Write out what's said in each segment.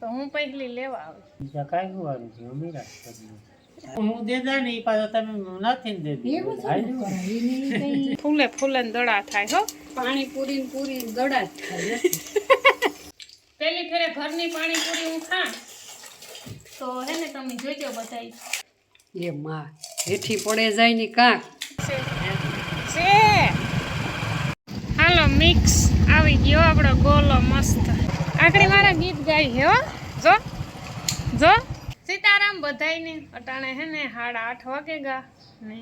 તો હું પહેલી લેવા આવી. બીજા કાંઈ હોવાનું છે અમીરા હું દેદા ને એ પાછો તમે નથી ને દેતી. ફૂલે ફૂલે દડા થાય હો. પાણીપુરી પૂરી પૂરી દડા જ ખાય પેલી ફેરે ઘરની પાણીપુરી હું ખા તો હે ને તમે જોજો બધાય. એ માં હેઠી પડે જાય ને કાંક. છે. હાલો મિક્સ. આવી ગયો આપણો ગોલો મસ્ત. આખરી મારા ગીત ગાય હે હો. જો. જો. સીતારામ બધાયને અટાણે હે ને સાડા આઠ વાગે ગા. ને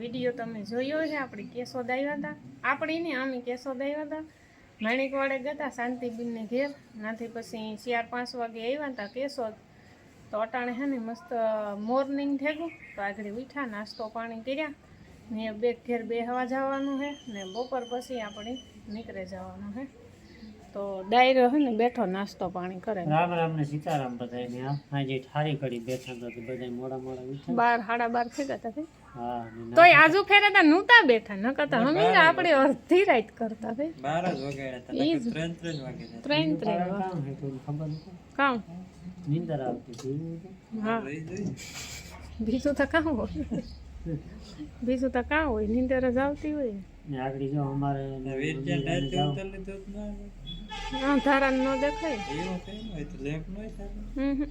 વીડિયો તમે જોયો છે, આપણે કેસો આવ્યા હતા આપણી ને અમે કેસો આવ્યા હતા માણિકવાડે ગયા હતા શાંતિબીનને ઘેર. નાથી પછી ચાર પાંચ વાગે આવ્યા હતા કેસો. તો અટાણે હે ને મસ્ત મોર્નિંગ થયું તો આગળ ઉઠ્યા, નાસ્તો પાણી કર્યા. ને બે ઘેર બે હવા જવાનું છે ને બપોર પછી આપણે નીકળે જવાનું છે. તો ડાયરો છે ને બેઠો નાસ્તો પાણી કરે. રામ રામ ને સીતારામ બધા ને આજે ઠારી કરી બેઠા હતા તો બધા મોડા મોડા ઉઠ્યા. બાર હાડા બાર થઈ ગયા હતા હા તોય આજુ ફેરે તો નહોતા બેઠા ન કરતા હમીરા આપણે અડધી રાત કરતા ભાઈ. 12 જ ઈ જ. હતા ત્રણ ત્રણ વાગે 3 3 વાગે. કામ ખબર નથી. કામ? નીંદર આવતી હતી હા. બીજું તો કામ હોય. બીજું તો કામ હોય નીંદર જ આવતી હોય. ને આગળ જો અમારે ને ના. અંધારા ન દેખાય. એવું કઈ હોય તો ન.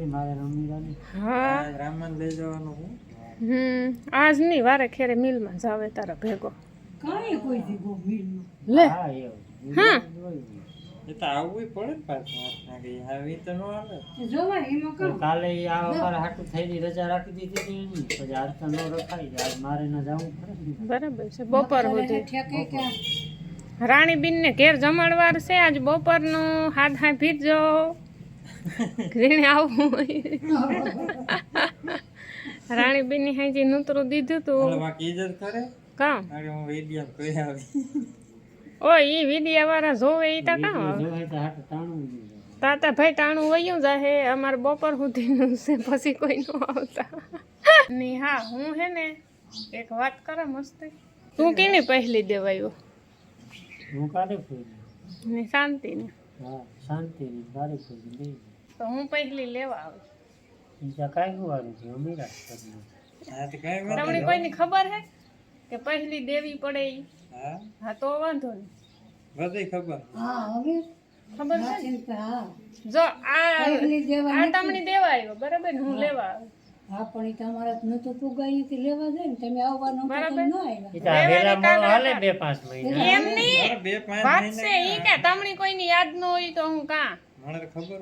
ન મારે રમીરાની હા. લઈ જવાનું હું. હમ. આજ નહીં વારે ખેરે મિલમાં જાવે તારા ભેગો. કાંઈ કોઈ દીગો મિલમાં. લે. હા એવું હા. એ તો આવવું પડે ને પાછું આવી તો ન આવે. જોવાય એમાં તો કાલે આ અમારે હાટું થઈને રજા રાખી દીધી હતી એની. પછી આજ તો ન રખાય. આજ મારે ન જવું પડે બરાબર છે. બપોર સુધી. ઠેકે રાણીબીન ને ઘેર જમાડવાર છે. આજ બપોરનું હાથ હાથ ભીજો ઘીણે આવવું રાણીબીનની હાજી નૂતરું દીધું તું. કામ? હું ઓ ઈ વિડિયા વાળા જોવે ઈ તા કામ? આવે. તાતા ભાઈ ટાણું વયું જાહે. અમારે બપોર સુધીનું છે પછી કોઈ ન આવતા. ની હા હું હે ને એક વાત કરો મસ્તી. તું કેને પહેલી દેવાયો? હું કાઢે ફૂલ ને શાંતિ ને હા શાંતિ ને કાલે ફૂલ નહીં તો હું પહેલી લેવા આવું. બીજા કાંઈ હોવાનું છે અમીરા ઘરના. હા તો કઈ વાત તમને કોઈની ખબર હે કે પહેલી દેવી પડે ઈ? હા? હા તો વાંધો નહીં. બધી ખબર. હા હવે? ખબર છે જો આ દેવા આ તમને દેવા આવ્યો બરાબર ને? હું લેવા આવી. હા પણ એ તમારા નતું પુગાઈથી લેવા જાય ને તમે આવવાનું બરાબર. ન આવ્યા. બે પાંચ મહિના. એમ નહીં. બે પાંચ વાત છે ઈ કે તમને કોઈની યાદ ન હોય તો હું કા? મને ખબર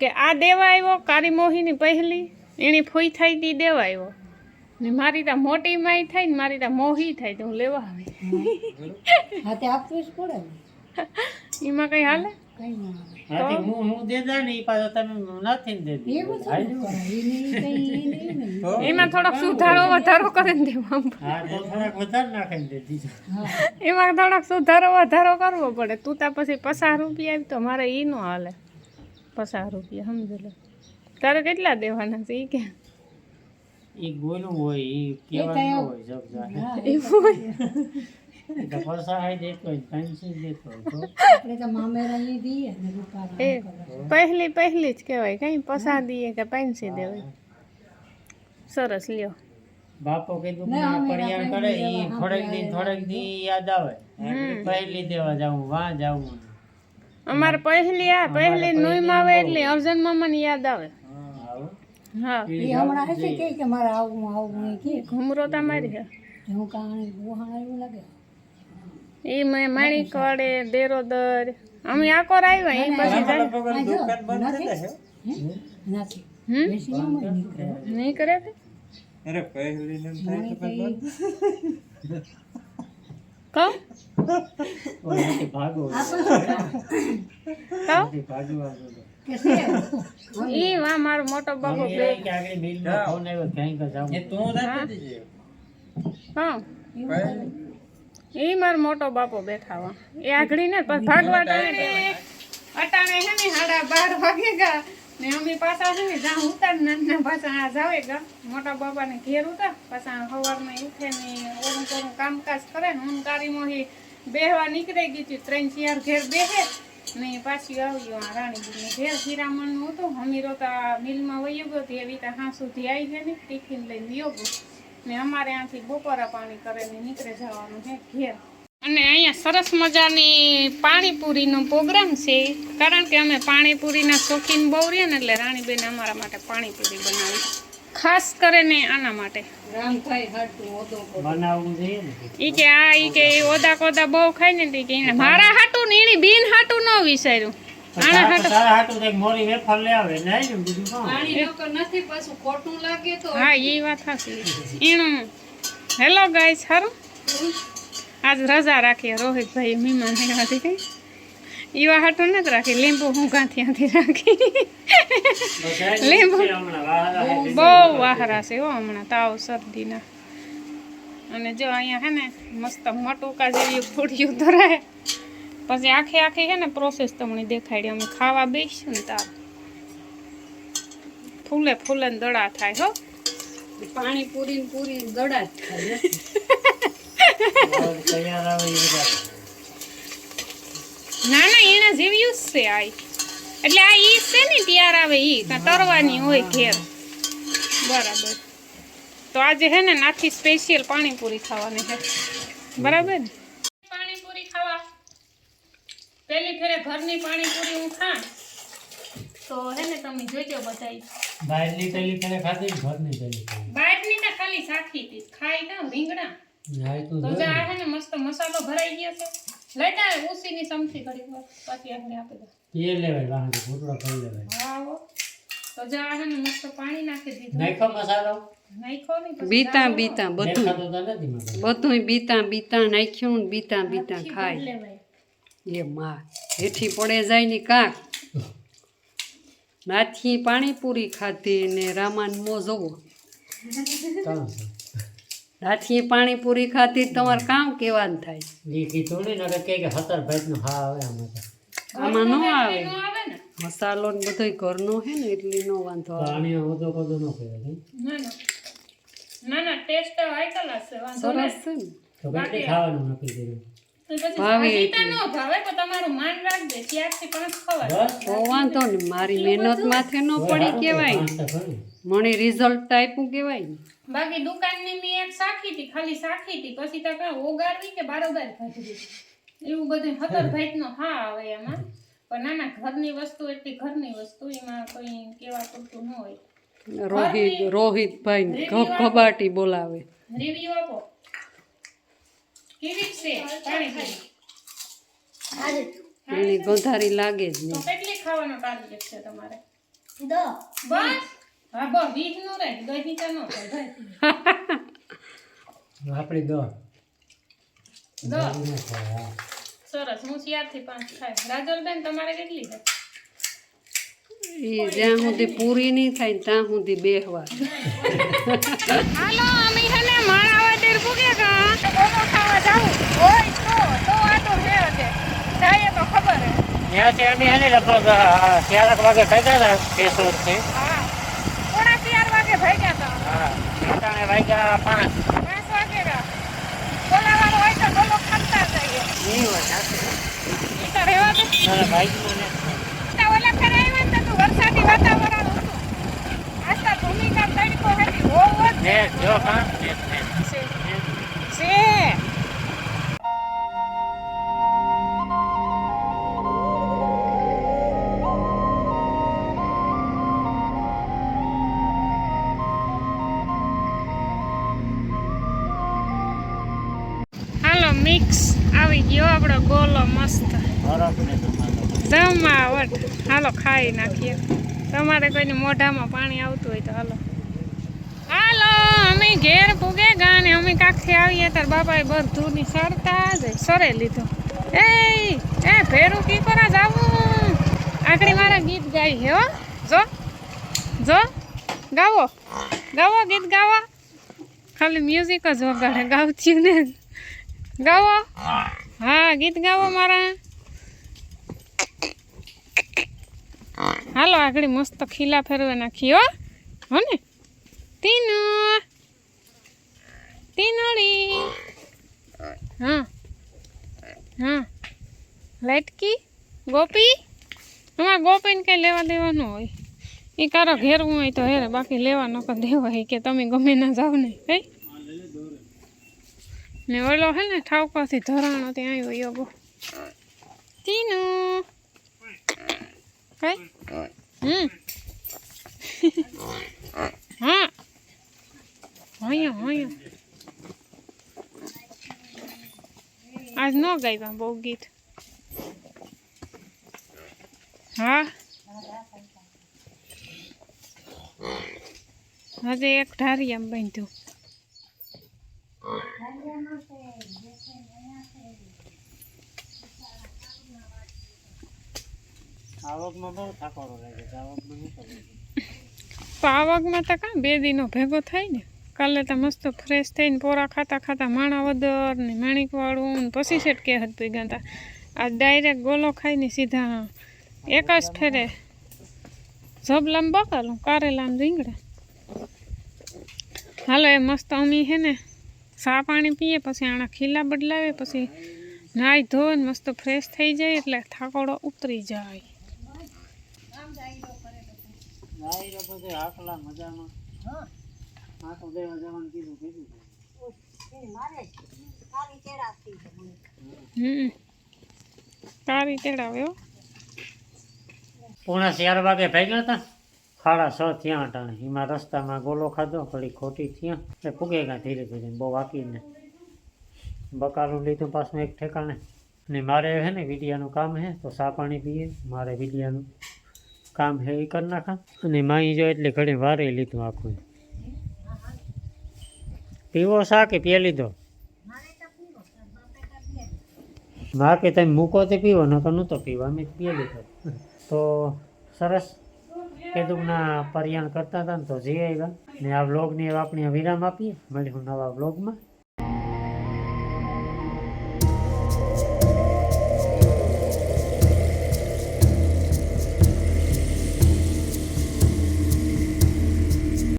કે આ દેવા આવ્યો કારી મોહીની પહેલી એની ફૂઈ થાય તી દેવા આવ્યો. ને મારી તા મોટી માઈ થાય ને મારી તા મોહી થાય તો હું લેવા આવી. હા તે આપવું જ પડે એમાં કઈ હાલે? હું હું દેતા પાછો તમે નથી દેતી એ એ એમાં થોડોક સુધારો વધારો કરીને દેવા થોડાક વધારે નાખીને દેતી એમાં થોડોક સુધારો વધારો કરવો પડે. તું તા પછી પચાસ રૂપિયા આવી તો મારે ઈ નો હાલે. પચાસ રૂપિયા સમજી લો. તારે કેટલા દેવાના છે એ કે? ઈ ગોલું કેવાનું એવું. હોય. ઈ તો પરસાહાય દેતો હોય પેન્સિલ દેતો હોય તો આપણે તો મામેરા ની દઈએ ને રૂપારા એ પહેલી પહેલી જ કહેવાય કઈ પસા દઈએ કે પૈસી દેવાય સરસ લ્યો બાપો કીધું કે આ પડિયાણ કરે ઈ થોડેક દી થોડેક દી યાદ આવે પહેલી દેવા જાવું વાં જાવું અમારે પહેલી આ પહેલી નુઈમાં આવે એટલે અર્જન મામાને યાદ આવે આવું હા એ હમણાં હશે કે કે મારે આવું આવું એ કે ઘુમરો તમારી છે હું કારણે ગુહાણ એવું લાગે એ મે માણી વાડે દેરોદર. અમે આકોર આવ્યા એ પછી નહીં કરે. તે? અરે પહેલી ને થાય તો. ભાગો. કહું. ઈ વા મારો મોટો બાબો બે. કે આગળ મિલમાં ફોન આવ્યો ક્યાંક જાવું એ તું રાખી હા. ઈ મારો મોટો બાપો બેઠા વા એ આગળી ને ભાગવા ટાણે અટાણે હે ને હાડા બાર વાગે ગા. ને અમે પાછા છે ને જ્યાં ઉતાર નાના પાછા આ જાવે ગા. મોટા બાપાને ઘેર ઉતાર. પાછા સવારમાં ઉઠે ને ઓરું કોરું કામકાજ કરે ને હું તારી મોહી બેહવા નીકળી ગઈ હતી. ત્રણ ચાર ઘેર બેસે ને પાછી આવ્યો આ રાણીબીને ઘેર. શિરામણનું હતું. હમીરો તો મિલમાં વયો ગયો તે એવી તો હા સુધી આવી ગઈ ને ટિફિન લઈને ગયો. ને અમારે ત્યાંથી બપોરા પાણી કરે નીકળે જવાનું છે ઘેર. અને અહીંયા સરસ મજાની પાણીપુરીનો પ્રોગ્રામ છે કારણ કે અમે પાણીપુરીના શોખીન બહુ રહીએ ને એટલે રાણીબેન અમારા માટે પાણીપુરી બનાવી ખાસ કરીને આના માટે. રામભાઈ હાટું ઓદો પર બનાવવું જોઈએ ને ઈ કે આ ઈ કે ઓદા કોદા બહુ ખાય ને કે મારા હાટું ને એની બિન હાટું ન વિચાર્યું. આના તારા હાટું તારા હાટું તો એક મોરી વેફર લે આવે ને આઈ ને બીજું કાં? પાણી નકર નથી પાછું ખોટું લાગે તો હા એ વાત સાચી ઈણું હેલો ગાઈસ સારું આજ રજા રાખી રોહિતભાઈ મહેમાન આવ્યાથી કઈ ઈવા હાટું નથી રાખી લીંબુ હું ગાંઠિયાથી રાખી બધાય લીંબુ. છે હમણાં વાહરા હે. બહુ વાહરા છે હો હમણાં તાવ શરદીના અને જો અહીંયા હે ને મસ્ત મટુકા જેવી ફૂડિયું ધરાય પછી આખી આખી છે ને પ્રોસેસ તમને દેખાડી અમે ખાવા બેસીશું ને તાર. ફૂલે ફૂલે ને દડા થાય હો. પાણી પૂરી પૂરી દડા જ બધા. ના ના એના જેવી જ છે આ એટલે આ ઈ છે ને ત્યાર આવે ઈ કાં તરવાની હોય ઘેર. બરાબર. તો આજે હે ને નાથી સ્પેશિયલ પાણીપુરી ખાવાની છે. બરાબર ને? પહેલી ફેરે ઘરની પાણીપુરી હું ખા તો હે ને તમે જોજો બધાય. બહારની પેલી ફેરે ખાધી ને ઘરની પેલી ફેરે. બહારની તો ખાલી સાખી હતી. ખાઈ ના રીંગણા હા, એ તો તો જા હે ને મસ્ત મસાલો ભરાઈ ગયો છે. લેતા ઉસીની સમથી ઘડી પાછી આપણે આપી દો એ લેવાય વાહન ઘૂંટડો કરી લેવાય. હા. તો જા હે ને મસ્ત પાણી નાખી દીધું. નાખો મસાલો? બીતા બીતા બધું. બધું બીતા બીતા નાખ્યું બીતા બીતા ખાય. એ માં હેઠી પડે જાય ને કાંક. નાથી પાણીપુરી ખાધી ને રામાન મો જોવો. નાથી પાણીપુરી ખાધી તમારે કામ કેવાનું થાય. ઈ કીધું ને નકર કે કે સત્તર ભાઈનું હા આવે આમાં આમાં ન આવે. નો આવે મસાલો ને બધોય ઘરનો હે ને એટલી નો વાંધો આવે. પાણી ઓછો કદો નો કહેવાય ના ના. ના ના ટેસ્ટ હાઈ ક્લાસ છે વાંધો સરસ છે ને. તો કેટલી ખાવાનું નક્કી ન ને મારી મહેનત માથે ન પડી કેવાય પાંચ તો ખરી. મને રિઝલ્ટ આપ્યું કેવાય ને બાકી દુકાનની મેં એક સાખી હતી ખાલી સાખી હતી. પછી તો કાં ઓગાળવી કે બારોબાર ભાજી એવું બધું હતર ભાઈનો હા આવે એમાં. પણ ના ના ઘરની વસ્તુ એટલી ઘરની વસ્તુ એમાં કોઈ કેવા પૂરતું ન હોય. રોહિત રોહિતભાઈ ઘબ બોલાવે. રિવ્યુ આપો. કેવી છે? પાણીપુરી એની ગંધારી લાગે જ નહીં. કેટલી ખાવાનો ટાર્ગેટ છે તમારે? બસ? હા બસ. વીસ નો રે દહીં તો નો આપણી દો હા. સરસ. હું ચારથી પાંચ ખાય રાજલબેન તમારે કેટલી છે? એ જ્યાં સુધી પૂરી નહીં થાય ત્યાં સુધી બેહવા હાલો અમે ને માણાવદર પૂગે કા બોલો ખાવા જાવું હોય તો તો આ તો છે છે જાય તો ખબર હે. ત્યાંથી અમે હે ને લગભગ ચારક વાગે ખાધા હતા કેશોદથી. હા. પોણા ચાર વાગે ભાગ્યા હતા. હા અટાણે વાગ્યા પાંચ. પાંચ વાગે રા બોલાવાનું હોય તો બોલો ખાતા જઈએ. ઈ વાત સાચી. ઈ તો રહેવા દે. મારા ભાઈનું ને. તો ઓલા ફેરે આવ્યા ને તો વરસાદી વાતાવરણ હતું. આજ ભૂમિકા તડકો હતી હોવ ને જો હા ને, જમાવટ હાલો, ખાઈ નાખીએ. તમારે કોઈને મોઢામાં પાણી આવતું હોય તો હાલો. હાલો, અમે ઘેર પૂગે ગા ને અમે કાંકથી આવીએ તાર બાપાએ બધુંની સરતા જ સરે લીધું. એ એ, ભેરું કી કરા જાવું આખરી મારા ગીત ગાઈ હો જો જો, ગાવો. ગાવો ગીત ગાવા. ખાલી મ્યુઝિક જ વગાડે ગાવતી ને ગાવો. હા, ગીત ગાવો મારા. હાલો, આગળ મસ્ત ખીલા ફેરવા નાખી, હો. હો ને? તીનો તીનોળી હા. હા. લટકી. ગોપી. અમારે ગોપીને કંઈ લેવા દેવાનું હોય. એ કારો ઘેરવું હોય તો હેરે, બાકી લેવા ન કર દેવા હોય કે તમે ગમે ના જાવ ને કઈ ને ઓલો હે ને, ઠાવકાથી ધરાણો ત્યાં આવ્યો યોગો તીનુ કઈ હમ હા અહીંયા અહીંયા આજ ન ગાયવા બહુ ગીત હા હજે એક ઢારી આમ બાંધ્યું આવકમાં બહુ તો કાં બે દીનો ભેગો થાય ને? કાલે તો મસ્ત ફ્રેશ થઈને પોરા ખાતા ખાતા માણા વદર ને માણિકવાળું ને પછી સેટ કે હદ પી ગયા આ ડાયરેક્ટ ગોલો ખાઈને સીધા એક જ ફેરે. જબલામ બકાલું, કારેલામ રીંગણા. હાલો, એ મસ્ત અમી હે ને, સા પાણી પીએ, પછી આણા ખીલા બદલાવે, પછી નાહી ધોઈને મસ્ત ફ્રેશ થઈ જાય એટલે થાકોડો ઉતરી જાય. ગાયરો બધે આકલા મજામાં. આટો દેવા જવાનું કીધું કીધું હમ. તારી તેડાવ્યો પોણા ચાર વાગે ભાગ્યા હતા? સાડા છ થયા અટાણે. એમાં રસ્તામાં ગોલો ખાધો થોડી ખોટી થયા. એ ફૂગે ગયા ધીરે ધીરે બહુ વાકીને. બકાલું લીધું પાછું એક ઠેકાણે. ને મારે હે ને વિડિયાનું કામ હે તો ચા પાણી પીએ. મારે વિડિયાનું કામ હે એ કરી નાખા. અને માઈ જો એટલે ઘડી વારે લીધું આખું. પીવો શા કે પીએ લીધો. મા કે તમે મૂકો તે પીવો ન તો નહોતો પીવો. અમે પીએ લીધો. તો સરસ કીધું ના પર્યાણ કરતા હતા ને તો જઈ આવ્યા. ને આ વ્લોગની આપણે વિરામ આપીએ. મળીશું નવા વ્લોગમાં.